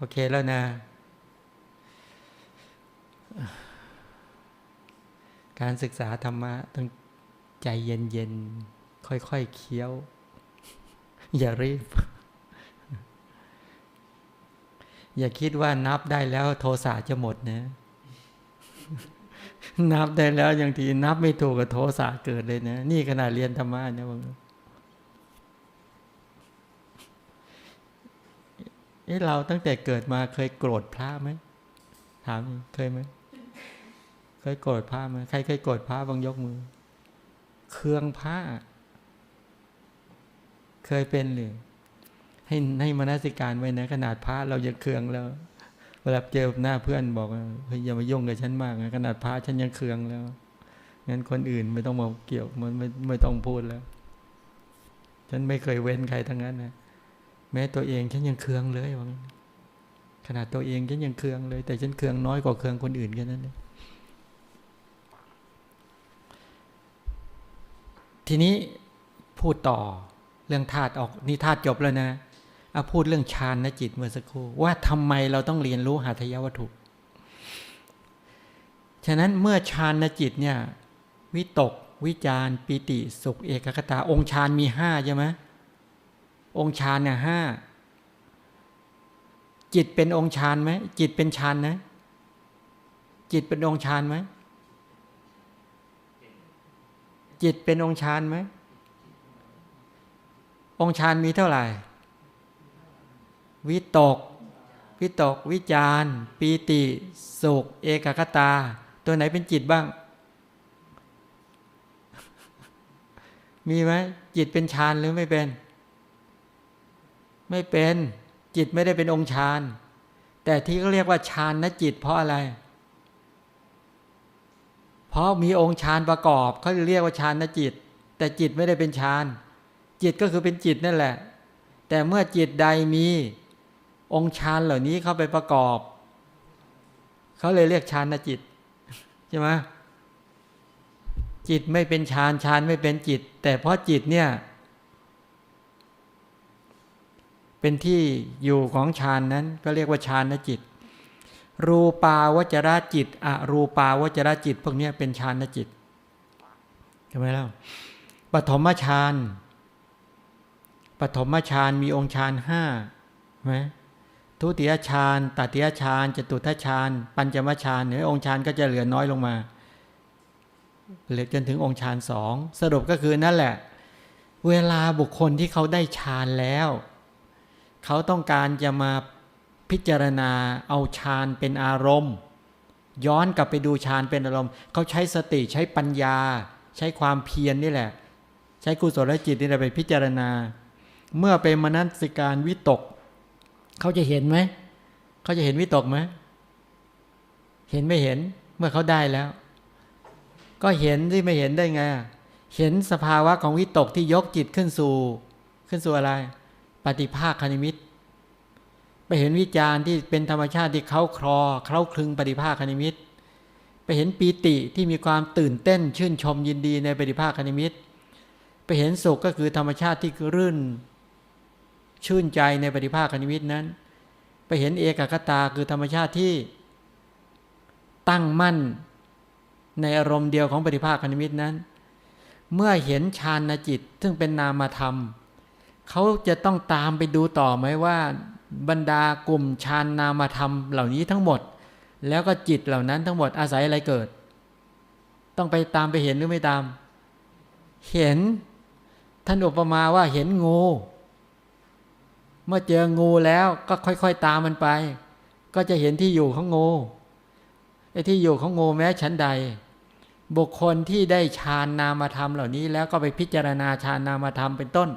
โอเคแล้วนะ การศึกษาธรรมะต้องใจเย็นๆ ค่อยๆเคี้ยว อย่ารีบ อย่าคิดว่านับได้แล้วโทสะจะหมดนะ นับได้แล้วอย่างทีนับไม่ถูกกับโทสะเกิดเลยนะ นี่ขนาดเรียนธรรมะเนะบาง เอ้เราตั้งแต่เกิดมาเคยโกรธพระไหมถามเคยไหมเคยโกรธพระไหมใครเคยโกรธพระบางยกมือ เคืองพระเคยเป็นหรือให้ให้มนสิการไว้นะขนาดพระเรายังเคืองแล้วเวลาเจอหน้าเพื่อนบอกเฮ้ยอย่ามายุ่งกับฉันมากนะขนาดพระฉันยังเคืองแล้วงั้นคนอื่นไม่ต้องมาเกี่ยวมันไม่ไม่ต้องพูดแล้ว ฉันไม่เคยเว้นใครทั้งนั้นนะ แม้ตัวเองฉันยังเคืองเลยว่าขนาดตัวเองฉันยังเคืองเลย แต่ฉันเคืองน้อยกว่าเคืองคนอื่นแค่นั้นเองทีนี้พูดต่อเรื่องธาตุออกนี่ธาตุจบแล้วนะเอาพูดเรื่องฌานนะจิตเมื่อสักครู่ว่าทำไมเราต้องเรียนรู้หาทยวัตถุ ฉะนั้นเมื่อฌานนะจิตเนี่ยวิตก วิจารปิติสุขเอกคตาองค์ฌานมีห้าใช่ไหม องค์ฌานเนี่ยห้าจิตเป็นองค์ฌานไหมจิตเป็นฌานนะ จิตเป็นองค์ฌานไหมจิตเป็นองค์ฌานไหมองค์ฌานมีเท่าไหร่ วิตก วิตก วิจารปีติสุข เอกคตา ตัวไหนเป็นจิตบ้าง มีไหมจิตเป็นฌานหรือไม่เป็น ไม่เป็นจิตไม่ได้เป็นองค์ฌาน แต่ที่เขาเรียกว่าฌานนะจิตเพราะอะไร เพราะมีองค์ฌานประกอบเขาเรียกว่าฌานนะจิต แต่จิตไม่ได้เป็นฌาน จิตก็คือเป็นจิตนั่นแหละ แต่เมื่อจิตใดมีองค์ฌานเหล่านี้เข้าไปประกอบเขาเลยเรียกฌานนะจิตใช่ไหมจิตไม่เป็นฌานฌานไม่เป็นจิต แต่เพราะจิตเนี่ย เป็นที่อยู่ของฌานนั้นก็เรียกว่าฌานนจิต รูปาวจรจิตอรูปาวจรจิต พวกนี้เป็นฌานนจิตใช่ไหมล่ะปฐมฌานปฐมฌานมีองค์ฌานห้าไหมทุติยฌานตติยฌานจตุทัชฌานปัญจมฌานเนี่ยองค์ฌานก็จะเหลือน้อยลงมาเหลือจนถึงองค์ฌานสองสรุปก็คือนั่นแหละ เวลาบุคคลที่เขาได้ฌานแล้ว เขาต้องการจะมาพิจารณาเอาฌานเป็นอารมณ์ ย้อนกลับไปดูฌานเป็นอารมณ์ เขาใช้สติใช้ปัญญา ใช้ความเพียรนนี่แหละ ใช้กุศลจิตนี่แหละไปพิจารณา เมื่อเป็นมนัสิการวิตก เขาจะเห็นไหมเขาจะเห็นวิตกไหมเห็นไม่เห็นเมื่อเขาได้แล้ว ก็เห็นที่ไม่เห็นได้ไงเห็นสภาวะของวิตกที่ยกจิตขึ้นสู่ ขึ้นสู่อะไร ฏิภาคคณิมิต ไปเห็นวิจารณ์ที่เป็นธรรมชาติที่เขาคลอเคล้าคลึงปฏิภาคคณิมิต ไปเห็นปีติที่มีความตื่นเต้น ชื่นชมยินดีในปฏิภาคคณิมิต ไปเห็นสุขก็คือธรรมชาติที่รื่น ชื่นใจในปฏิภาคคณิมิตนั้น ไปเห็นเอกคตาคือธรรมชาติที่ตั้งมั่นในอารมณ์เดียวของปฏิภาคคณิมิตนั้น เมื่อเห็นฌานจิตซึ่งเป็นนามธรรม เขาจะต้องตามไปดูต่อไหมว่า บรรดากลุ่มฌานนามธรรมเหล่านี้ทั้งหมด แล้วก็จิตเหล่านั้นทั้งหมดอาศัยอะไรเกิด ต้องไปตามไปเห็นหรือไม่ตาม เห็นท่านอุปมาว่าเห็นงู เมื่อเจองูแล้วก็ค่อยๆตามมันไป ก็จะเห็นที่อยู่ของงูไอ้ที่อยู่ของงูแม้ชั้นใด บุคคลที่ได้ฌานนามธรรมเหล่านี้ แล้วก็ไปพิจารณาฌานนามธรรมเป็นต้น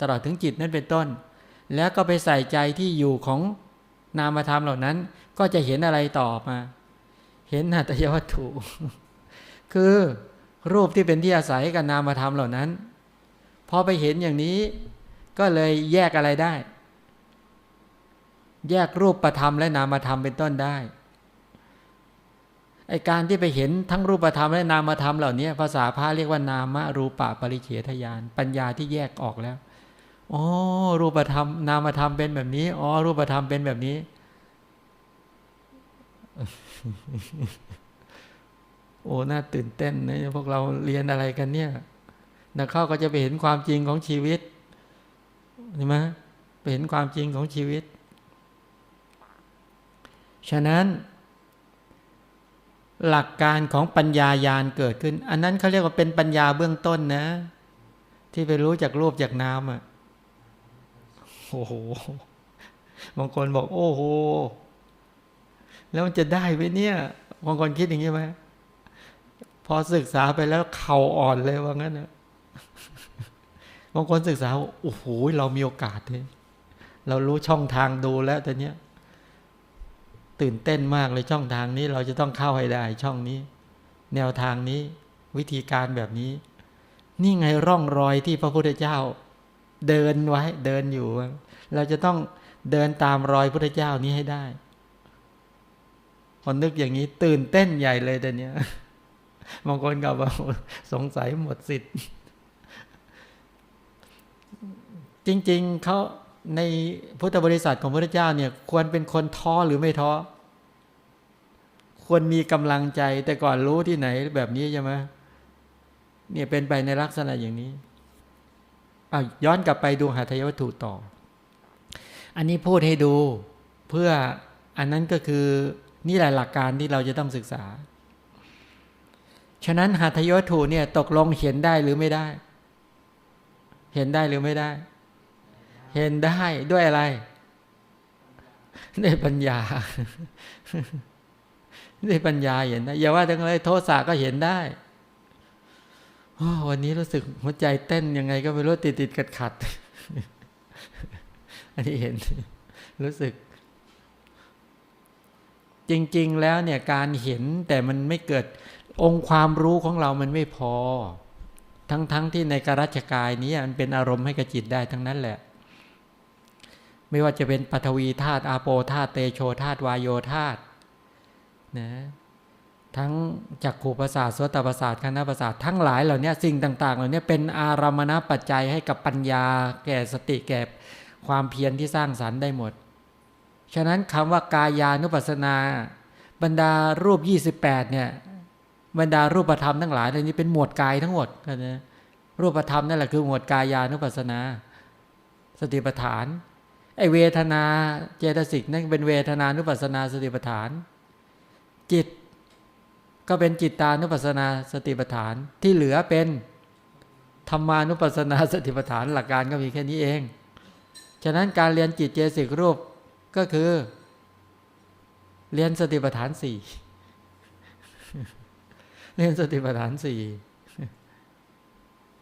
ตลอดถึงจิตนั้นเป็นต้น แล้วก็ไปใส่ใจที่อยู่ของนามธรรมเหล่านั้น ก็จะเห็นอะไรต่อมา เห็นหัตถยวัตถุ คือรูปที่เป็นที่อาศัยกับนามธรรมเหล่านั้นพอไปเห็นอย่างนี้ ก็เลยแยกอะไรได้ แยกรูปประธรรมและนามธรรมเป็นต้นได้ไอการที่ไปเห็นทั้งรูปธรรมและนามธรรมเหล่านี้ภาษาพระเรียกว่านามรูปะปริเฉทยาน ปัญญาที่แยกออกแล้ว อ๋อรูปธรรม นามธรรมเป็นแบบนี้ อ๋อ รูปธรรมเป็นแบบนี้ โอ้ น่าตื่นเต้นนะพวกเราเรียนอะไรกันเนี่ยนักเข้าก็จะไปเห็นความจริงของชีวิตใช่ไหมไปเห็นความจริงของชีวิต ฉะนั้น หลักการของปัญญายาณเกิดขึ้น อันนั้นเขาเรียกว่าเป็นปัญญาเบื้องต้นนะ ที่ไปรู้จากรูปจากนามอะ โอ้โห บางคนบอก โอ้โห แล้วมันจะได้ไหมเนี่ย บางคนคิดอย่างนี้ไหมพอศึกษาไปแล้วเข่าอ่อนเลยว่างั้นนะบางคนศึกษาโอ้โหเรามีโอกาสเลยเรารู้ช่องทางดูแล้วแต่เนี้ยตื่นเต้นมากเลยช่องทางนี้ เราจะต้องเข้าให้ได้ช่องนี้ แนวทางนี้ วิธีการแบบนี้ นี่ไงร่องรอยที่พระพุทธเจ้า เดินไว้เดินอยู่ เราจะต้องเดินตามรอยพระพุทธเจ้านี้ให้ได้พอนึกอย่างนี้ตื่นเต้นใหญ่เลยแต่เนี้ยบางคนก็บอกสงสัยหมดสิทธิ์ จริง ๆเขาในพุทธบริษัทของพระเจ้าเนี่ย ควรเป็นคนท้อหรือไม่ท้อควรมีกำลังใจแต่ก่อนรู้ที่ไหนแบบนี้ใช่ไหมเนี่ยเป็นไปในลักษณะอย่างนี้ อาย้อนกลับไปดูหาทายวัตถุต่อ อันนี้พูดให้ดูเพื่ออันนั้นก็คือนี่แหละหลักการที่เราจะต้องศึกษา ฉะนั้นหาทายวัตถุเนี่ยตกลงเห็นได้หรือไม่ได้ เห็นได้หรือไม่ได้ เห็นได้ด้วยอะไรด้วยปัญญาด้วยปัญญาเห็นได้อย่าว่าแต่อะไรโทสะก็เห็นได้ วันนี้รู้สึกหัวใจเต้นยังไงก็ไม่รู้ติดติดขัดขัด อันนี้เห็น รู้สึก จริง ๆ แล้วเนี่ยการเห็นแต่มันไม่เกิดองค์ความรู้ของเรามันไม่พอ ทั้งๆทที่ในกรัชกายนี้มันเป็นอารมณ์ให้กับจิตได้ทั้งนั้นแหละ ไม่ว่าจะเป็นปฐวีธาตุอาโปธาตุเตโชธาตุวายโยธาตุนะ ทั้งจักขูประสาทสวตประสาทคณะประสาททั้งหลายเหล่านี้สิ่งต่าง ๆ เหล่านี้เป็นอารามณปัจจัยให้กับปัญญา แก่สติแก่ความเพียรที่สร้างสรรค์ได้หมด ฉะนั้นคำว่ากายานุปัสนา บรรดารูป 28เนี่ยบรรดารูปธรรมทั้งหลายเหล่านี้เป็นหมวดกายทั้งหมดนะรูปธรรมนั่นแหละคือหมวดกายานุปัสนา สติปัฏฐานไอเวทนาเจตสิกนั่นเป็นเวทนานุปัสนาสติปัฏฐาน จิต ก็เป็นจิตตานุปัสสนาสติปัฏฐานที่เหลือเป็นธรรมานุปัสสนาสติปัฏฐานหลักการก็มีแค่นี้เอง ฉะนั้นการเรียนจิตเจสิกรูปก็คือ เรียนสติปัฏฐานสี่เรียนสติปัฏฐานสี่